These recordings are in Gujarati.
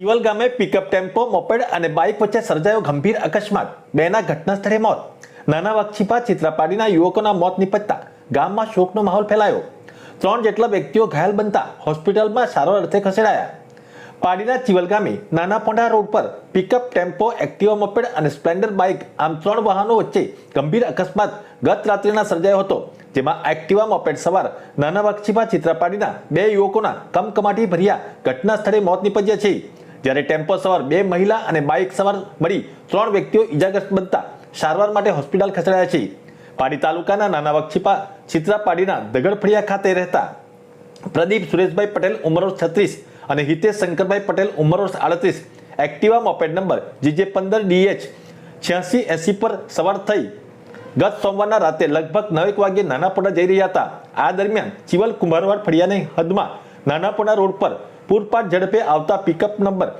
ચિવલ ગામે પિકઅપ ટેમ્પો મોપેડ અને બાઇક વચ્ચે સર્જાયો ગંભીર અકસ્માત. બેના ઘટના સ્થળે મોત. નાના વક્ષીપા ચિત્રાપાડીના યુવકોના મોત નિપજતા ગામમાં શોકનો માહોલ ફેલાયો. ત્રણ જેટલા વ્યક્તિઓ ઘાયલ બનતા હોસ્પિટલમાં સારવાર અર્થે ખસેડાયા. પાડીના ચિવલ ગામે નાના પોંડા રોડ પર પિકઅપ ટેમ્પો એક્ટિવા મોપેડ અને સ્પ્લેન્ડર બાઇક આમ ત્રણ વાહનો વચ્ચે ગંભીર અકસ્માત ગત રાત્રિના સર્જાયો હતો, જેમાં એક્ટિવા મોપેડ સવાર નાના વક્ષીપા ચિત્રાપાડીના બે યુવકોના કમકમાટી ભર્યા ઘટના સ્થળે મોત નિપજ્યા છે. જ્યારે ટેમ્પો સવાર બે મહિલા અને બાઇક સવાર મળી ત્રણ વ્યક્તિઓ ઇજાગ્રસ્ત બનતા સારવાર માટે હોસ્પિટલ ખસેડાયા છે. પાડી તાલુકાના નાના વક્ષીપા ચિત્રાપાડીના દગડફળિયા ખાતે રહેતા પ્રદીપ સુરેશભાઈ પટેલ ઉંમર છત્રીસ અને હિતેશ શંકરભાઈ પટેલ ઉંમર વર્ષ આડત્રીસ. એક્ટિવા મોપેડ નંબર જીજે પંદર ડીએચ છ્યાસી એસી પર સવાર થઈ. ગત સોમવારના રાતે લગભગ નવેક વાગ્યે નાનાપોડા જઈ રહ્યા હતા. આ દરમિયાન ચિવલ કુંભારવાડ ફળિયાની હદમાં નાનાપોડા રોડ પર પૂરપાટ ઝડપે આવતા પિકઅપ નંબર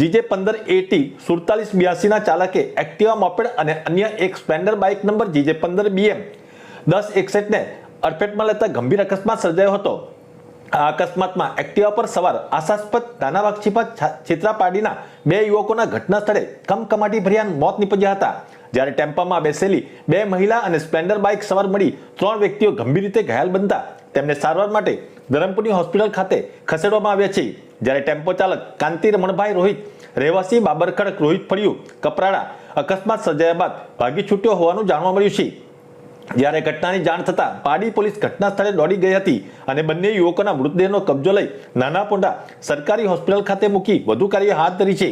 જીજે પંદર એટી સુડતાલીસ બ્યાસીના ચાલકે એક્ટિવા મોપેડ અને અન્ય એક સ્પ્લેન્ડર બાઇક નંબર જીજે પંદર બીએમ દસ એકસઠને અડફેટમાં લેતા ગંભીર અકસ્માત સર્જાયો હતો. આ અકસ્માતમાં એક્ટિવા પર સવાર આશાસ્પદ નાના વાક્ષીપા છેતરાપાડીના બે યુવકોના ઘટના સ્થળે કમકમાટી ભર્યા મોત નીપજ્યા હતા. જ્યારે ટેમ્પામાં બેસેલી બે મહિલા અને સ્પ્લેન્ડર બાઇક સવાર મળી ત્રણ વ્યક્તિઓ ગંભીર રીતે ઘાયલ બનતા તેમને સારવાર માટે ધરમપુરની હોસ્પિટલ ખાતે ખસેડવામાં આવ્યા છે. જ્યારે ટેમ્પો ચાલક કાંતિ રમણભાઈ રોહિત રહેવાસી બાબરખડક રોહિત ફળિયું કપરાડા અકસ્માત સર્જાયા બાદ ભાગી છૂટ્યો હોવાનું જાણવા મળ્યું છે. જ્યારે ઘટનાની જાણ થતાં પાડી પોલીસ ઘટના સ્થળે દોડી ગઈ હતી અને બંને યુવકોના મૃતદેહનો કબજો લઈ નાના પોંડા સરકારી હોસ્પિટલ ખાતે મૂકી વધુ કાર્ય હાથ ધરી છે.